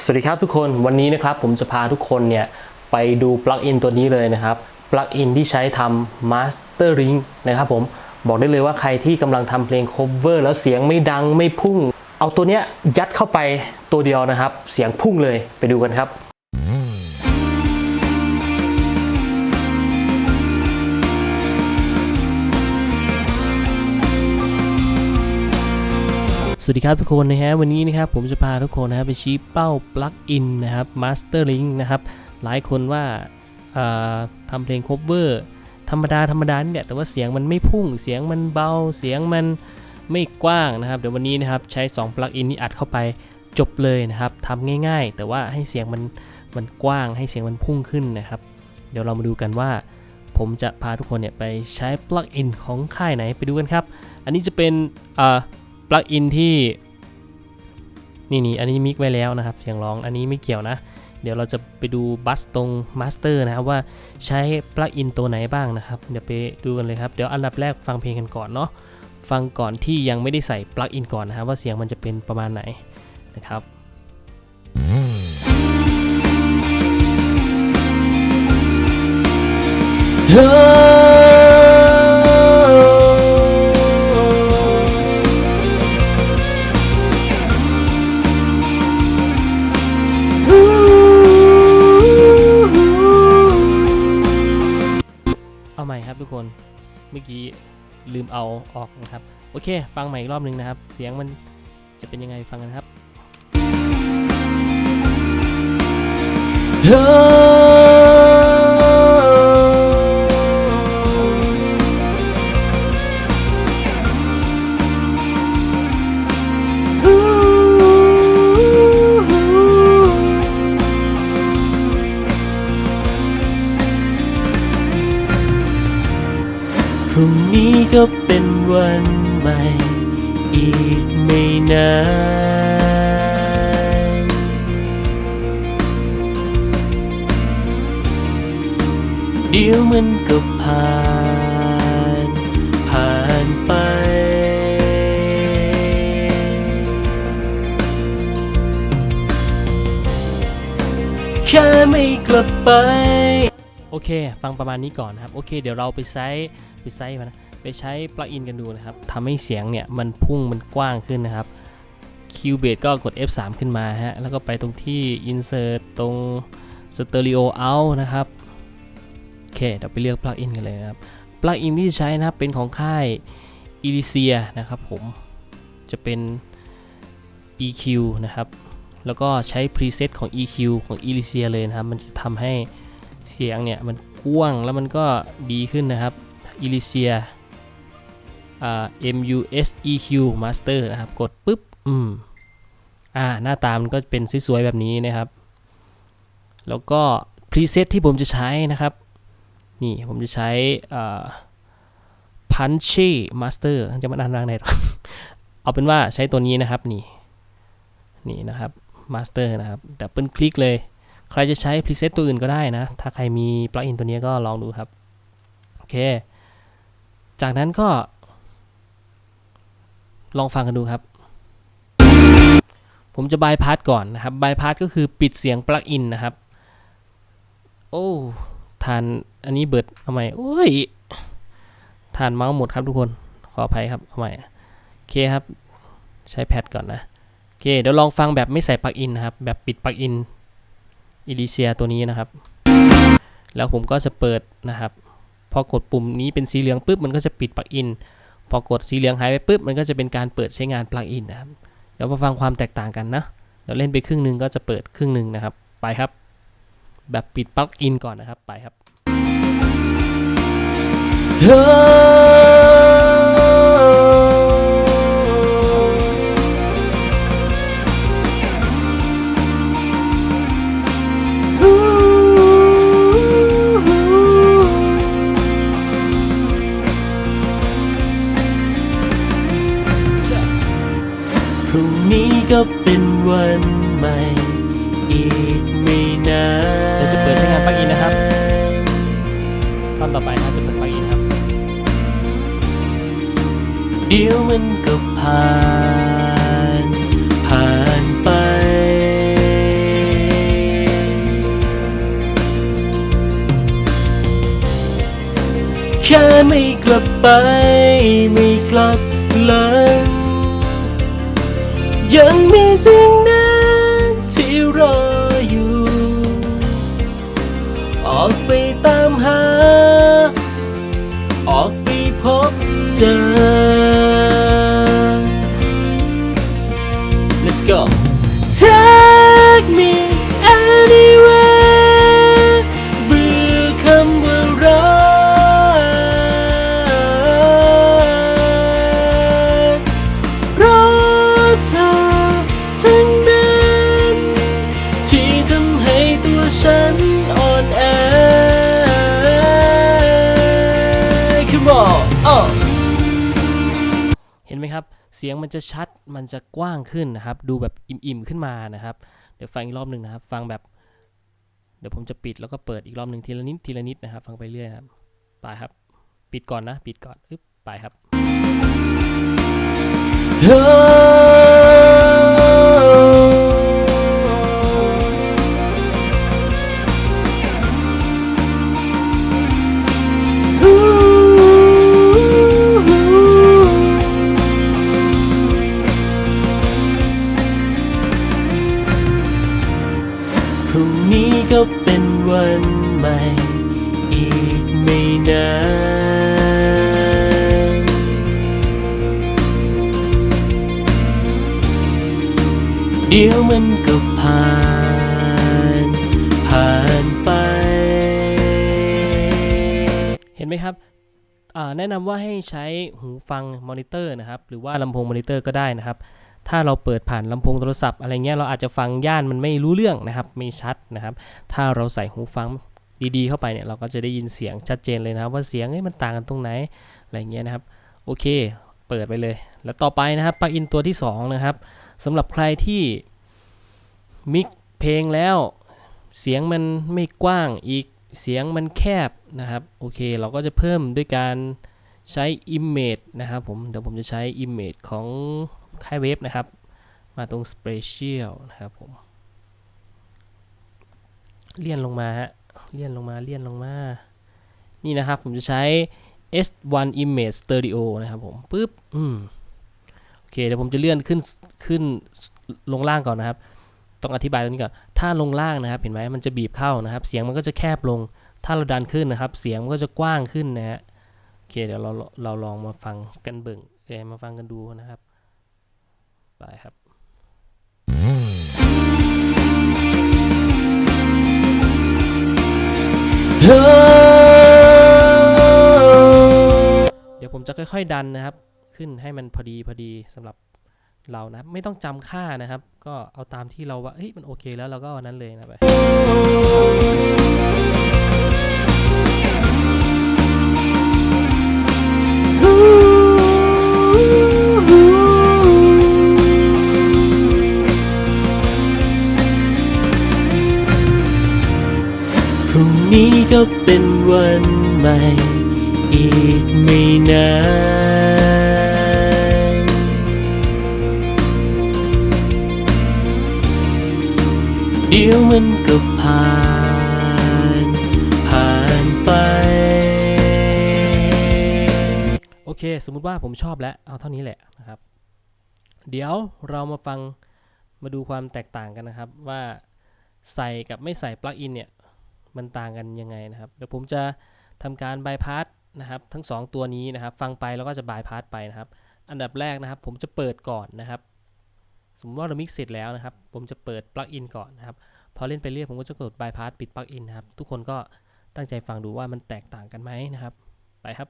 สวัสดีครับทุกคนวันนี้นะครับผมจะพาทุกคนเนี่ยไปดูปลั๊กอินตัวนี้เลยนะครับปลั๊กอินที่ใช้ทำมาสเตอร์ริงนะครับผมบอกได้เลยว่าใครที่กำลังทำเพลงคเวอร์แล้วเสียงไม่ดังไม่พุ่ง เอาตัวเนี้ยยัดเข้าไปตัวเดียวนะครับ เสียงพุ่งเลยไปดูกันครับ สวัสดีครับทุกคนนะฮะวันนี้นะครับผมจะพาทุกคนนะครับไปชี้เป้าปลั๊กอินนะครับ Mastering นะครับหลายคนว่าทำเพลง cover ธรรมดาธรรมดานี่แหละแต่ว่าเสียงมันไม่พุ่งเสียงมันเบาเสียงมันไม่กว้างนะครับ เดี๋ยววันนี้นะครับใช้2ปลั๊กอินนี้อัดเข้าไปจบเลยนะครับทำง่าย ๆ แต่ว่าให้เสียงมันมันกว้างให้เสียงมันพุ่งขึ้นนะครับ เดี๋ยวเรามาดูกันว่า ผมจะพาทุกคนเนี่ยไปใช้ปลั๊กอินของค่ายไหนไปดูกันครับ อันนี้จะเป็นอ่อ ปลั๊กอินที่นี่นี่อันนี้มิกไว้แล้วนะครับเสียงร้องอันนี้ไม่เกี่ยวนะ เดี๋ยวเราจะไปดูบัสตรงมาสเตอร์นะครับว่าใช้ปลั๊กอินตัวไหนบ้างนะครับ เดี๋ยวไปดูกันเลยครับ เดี๋ยวอันดับแรกฟังเพลงกันก่อนเนาะฟังก่อนที่ยังไม่ได้ใส่ปลั๊กอินก่อนนะครับว่าเสียงมันจะเป็นประมาณไหนนะครับเอ คนเมื่อกี้ลืมเอาออกนะครับ โอเค ฟังใหม่อีกรอบหนึ่งนะครับ เสียงมันจะเป็นยังไงฟังกันครับ พรุ่งนี้ก็เป็นวันใหม่ อีกไม่นานเดี๋ยวมันก็ผ่าน ผ่านไป แค่ไม่กลับไป โอเค ฟังประมาณนี้ก่อนนะครับ โอเค เดี๋ยวเราไปใช้ ไปใช้มันนะไปใช้ปลั๊กอินกันดูนะครับทำให้เสียงเนี่ยมันพุ่งมันกว้างขึ้นนะครับ Cubase ก็กด F3 ขึ้นมาฮะ แล้วก็ไปตรงที่ Insert ตรง Stereo Out นะครับ โอเค เดี๋ยวไปเลือกปลั๊กอินกันเลยนะครับ ปลั๊กอินที่ใช้นะครับ เป็นของค่าย e l i s i a นะครับผม จะเป็น EQ นะครับ แล้วก็ใช้ preset ของ EQ ของ e l i s i a เลยนะครับ มันจะทำให้เสียงเนี่ย มันกว้างแล้วมันก็ดีขึ้นนะครับ e l i s i a อ่า MUSEQ Master นะครับ กดปุ๊บ อืม อ่า หน้าตามันก็เป็นสวยๆ แบบนี้นะครับ แล้วก็ preset ที่ผมจะใช้นะครับ นี่ผมจะใช้ Punchy Master จะมาอ่านว่าไงหรอเอาเป็นว่าใช้ตัวนี้นะครับ นี่นี่นะครับ Master นะครับดับเบิลคลิกเลย ใครจะใช้ preset ตัวอื่นก็ได้นะ ถ้าใครมีปลั๊กอินตัวนี้ก็ลองดูครับ โอเค จากนั้นก็ ลองฟังกันดูครับ ผมจะบายพาสก่อนนะครับบายพาสก็คือปิดเสียงปลั๊กอินนะครับ โอ้ทานอันนี้เบิดเอาใหม่โอ้ยทานเมาส์หมดครับทุกคนขออภัยครับเอาใหม่โอเคครับใช้แพดก่อนนะโอเคเดี๋ยวลองฟังแบบไม่ใส่ปลั๊กอินนะครับ แบบปิดปลั๊กอินอิลิเซียตัวนี้นะครับ แล้วผมก็จะเปิดนะครับ พอกดปุ่มนี้เป็นสีเหลืองปุ๊บมันก็จะปิดปลั๊กอิน พอกดสีเหลืองหายไปปุ๊บมันก็จะเป็นการเปิดใช้งานปลั๊กอินนะครับ เดี๋ยวมาฟังความแตกต่างกันนะเดี๋ยวเล่นไปครึ่งหนึ่งก็จะเปิดครึ่งหนึ่งนะครับ ไปครับ แบบปิดปลั๊กอินก่อนนะครับ ไปครับ เป็นวันใหม่ อีกไม่นานดี๋ยวจะเปิดใช้งานปลั๊กอินนะครับตอนต่อไปนะจะเปิดปลั๊กอินครับ เดี๋ยวมันก็ผ่าน ผ่านไป แค่ไม่กลับไปไม่กลับ ยังมีสิ่งนั้นที่รออยู่ ออกไปตามหา ออกไปพบเจอ สียงมันจะชัดมันจะกว้างขึ้นนะครับ ดูแบบอิ่มๆขึ้นมานะครับ เดี๋ยวฟังอีกรอบหนึ่งนะครับ ฟังแบบเดี๋ยวผมจะปิดแล้วก็เปิดอีกรอบหนึ่งทีละนิดทีละนิดนะครับ ฟังไปเรื่อยนะครับไปครับ ปิดก่อนนะ ปิดก่อนอึ๊บไปครับ นี้ก็เป็นวันใหม่ อีกไม่นานเดี๋ยวมันก็ผ่าน ผ่านไป เห็นไหมครับแนะนำว่าให้ใช้หูฟังมอนิเตอร์นะครับ หรือว่าลำโพงมอนิเตอร์ก็ได้นะครับ ถ้าเราเปิดผ่านลำโพงโทรศัพท์อะไรเงี้ยเราอาจจะฟังย่านมันไม่รู้เรื่องนะครับ ไม่ชัดนะครับ ถ้าเราใส่หูฟังดีๆ เข้าไปเนี่ยเราก็จะได้ยินเสียงชัดเจนเลยนะครับ ว่าเสียงมันต่างกันตรงไหนอะไรเงี้ยนะครับโอเค เปิดไปเลย แล้วต่อไปนะครับปลั๊กอินตัวที่สองนะครับสำหรับใครที่มิกเพลงแล้ว เสียงมันไม่กว้างอีกเสียงมันแคบนะครับโอเค เราก็จะเพิ่มด้วยการใช้ Image นะครับผมเดี๋ยวผมจะใช้ Image ของ ค่ายเว็บนะครับ มาตรง Special นะครับผม เลื่อนลงมาฮะ เลื่อนลงมา เลื่อนลงมา นี่นะครับผมจะใช้ S1 Image Stereo นะครับผมปึ๊บ อืม โอเค เดี๋ยวผมจะเลื่อนขึ้น ขึ้นลงล่างก่อนนะครับ ต้องอธิบายตรงนี้ก่อน ถ้าลงล่างนะครับ เห็นไหมมันจะบีบเข้านะครับ เสียงมันก็จะแคบลง ถ้าเราดันขึ้นนะครับ เสียงมันก็จะกว้างขึ้นนะฮะ โอเค เดี๋ยวเรา เราลองมาฟังกันเบิ่งเอมาฟังกันดูนะครับ ไปครับเดี๋ยวผมจะค่อยๆดันนะครับ ขึ้นให้มันพอดีพอดีสำหรับเรานะไม่ต้องจำค่านะครับ ก็เอาตามที่เราว่าเฮ้ยมันโอเคแล้วเราก็เอาอันนั้นเลยนะไป นี้ก็เป็นวันใหม่ อีกไม่นานเดี๋ยวมันก็ผ่าน ผ่านไป โอเค สมมุติว่าผมชอบแล้ว เอาเท่านี้แหละนะครับ เดี๋ยวเรามาฟังมาดูความแตกต่างกันนะครับว่าใส่กับไม่ใส่ปลั๊กอินเนี่ย มันต่างกันยังไงนะครับ เดี๋ยวผมจะทำการบายพาสนะครับทั้ง 2 ตัวนี้นะครับ ฟังไปแล้วก็จะบายพาสไปนะครับ อันดับแรกนะครับ ผมจะเปิดก่อนนะครับ สมมติว่าเรามิกเสร็จแล้วนะครับ ผมจะเปิดปลั๊กอินก่อนนะครับ พอเล่นไปเรื่อยผมก็จะกดบายพาสปิดปลั๊กอินนะครับ ทุกคนก็ตั้งใจฟังดูว่ามันแตกต่างกันไหมนะครับ ไปครับ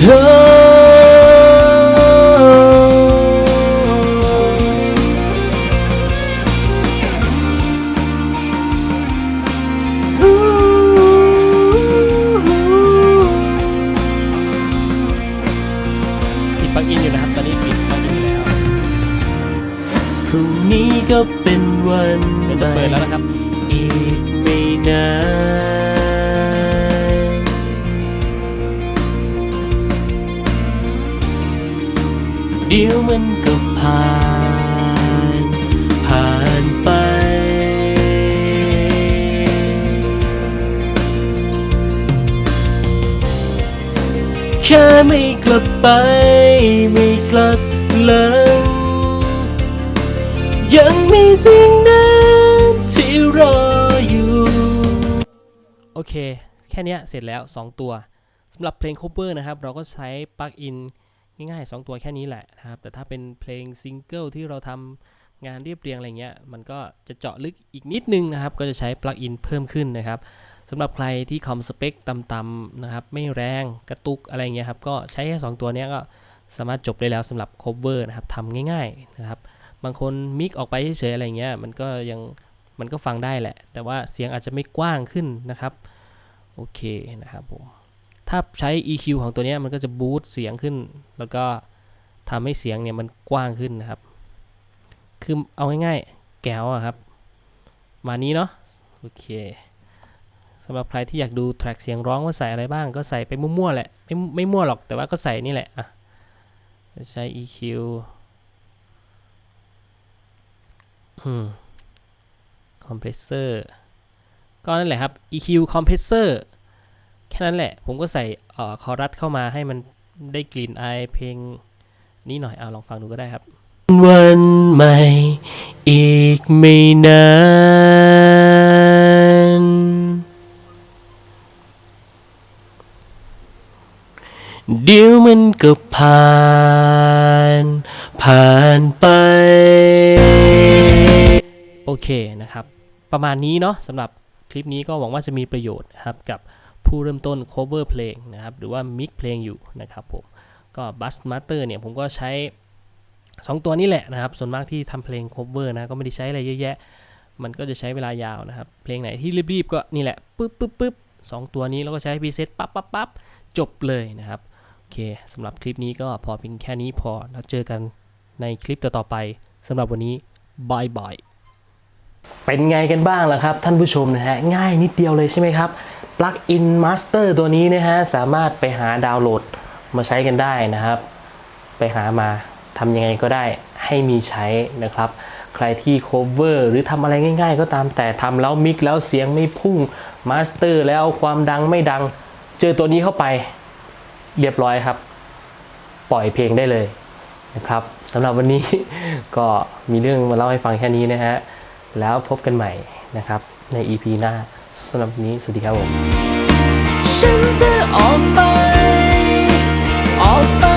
ปิด นี้ก็เป็นวันใหม่ อีกไม่นานเดี๋ยวมันก็ผ่าน ผ่านไป แค่ไม่กลับไป ไม่กลับเลย ยังมีสิ่งนั้นที่รออยู่ โอเค แค่นี้เสร็จแล้ว 2 ตัวสำหรับเพลง cover นะครับ เราก็ใช้ปลั๊กอินง่ายๆ 2 ตัวแค่นี้แหละนะครับ แต่ถ้าเป็นเพลงซิงเกิลที่เราทำงานเรียบเรียงอะไรเงี้ย มันก็จะเจาะลึกอีกนิดนึงนะครับ ก็จะใช้ปลั๊กอินเพิ่มขึ้นนะครับสำหรับใครที่คอมสเปคต่ำๆนะครับ ไม่แรงกระตุกอะไรเงี้ยครับ ก็ใช้แค่สองตัวนี้ก็สามารถจบได้แล้วสำหรับ cover นะครับทำง่ายๆนะครับ บางคนมิกออกไปเฉยๆอะไรเงี้ย มันก็ยังมันก็ฟังได้แหละ แต่ว่าเสียงอาจจะไม่กว้างขึ้นนะครับ โอเคนะครับผม ถ้าใช้ EQ ของตัวนี้มันก็จะบูสต์เสียงขึ้น แล้วก็ทำให้เสียงเนี่ยมันกว้างขึ้นนะครับ คือเอาง่ายๆ แก้วอะครับ มานี้เนาะ โอเคสำหรับใครที่อยากดูแทร็กเสียงร้องว่าใส่อะไรบ้างก็ใส่ไปมั่วๆแหละ ไม่ไม่มั่วหรอกแต่ว่าก็ใส่นี่แหละอะใช้ EQ อืม คอมเพรสเซอร์ก็นั่นแหละครับ EQ compressor แค่นั้นแหละ ผมก็ใส่อ่อคอรัสเข้ามาให้มันได้กลิ่นอายเพลงนี้หน่อย เอาลองฟังดูก็ได้ครับ วันใหม่ อีกไม่นานเดี๋ยวมันก็ผ่าน ผ่านไป เคนะครับ ประมาณนี้เนาะสำหรับคลิปนี้ก็หวังว่าจะมีประโยชน์นะครับกับผู้เริ่มต้น cover เพลงนะครับ หรือว่า mix เพลงอยู่นะครับผมก็ Bass Master เนี่ยผมก็ใช้ 2 ตัวนี้แหละนะครับ ส่วนมากที่ทำเพลง cover นะก็ไม่ได้ใช้อะไรเยอะแยะ มันก็จะใช้เวลายาวนะครับ เพลงไหนที่รีบๆก็นี่แหละปึ๊บปึ๊บปึ๊บสองตัวนี้แล้วก็ใช้ preset ปั๊บปั๊บปั๊บจบเลยนะครับ โอเคสำหรับคลิปนี้ก็พอเพียงแค่นี้พอแล้วเจอกันในคลิปต่อๆไปสำหรับวันนี้บายบาย เป็นไงกันบ้างล่ะครับ ท่านผู้ชมนะฮะง่ายนิดเดียวเลยใช่ไหมครับ Plug-in Master ตัวนี้นะฮะสามารถไปหาดาวน์โหลดมาใช้กันได้นะครับ ไปหามาทำยังไงก็ได้ให้มีใช้นะครับ ใครที่ cover หรือทำอะไรง่ายๆ ก็ตามแต่ทำแล้วมิกแล้วเสียงไม่พุ่ง Master แล้วความดังไม่ดัง เจอตัวนี้เข้าไปเรียบร้อยครับ ปล่อยเพลงได้เลยนะครับสำหรับวันนี้ก็มีเรื่องมาเล่าให้ฟังแค่นี้นะฮะ แล้วพบกันใหม่นะครับ ใน EP หน้าสำหรับนนี้สวัสดีครับผมฉันจะออกไป ออกไป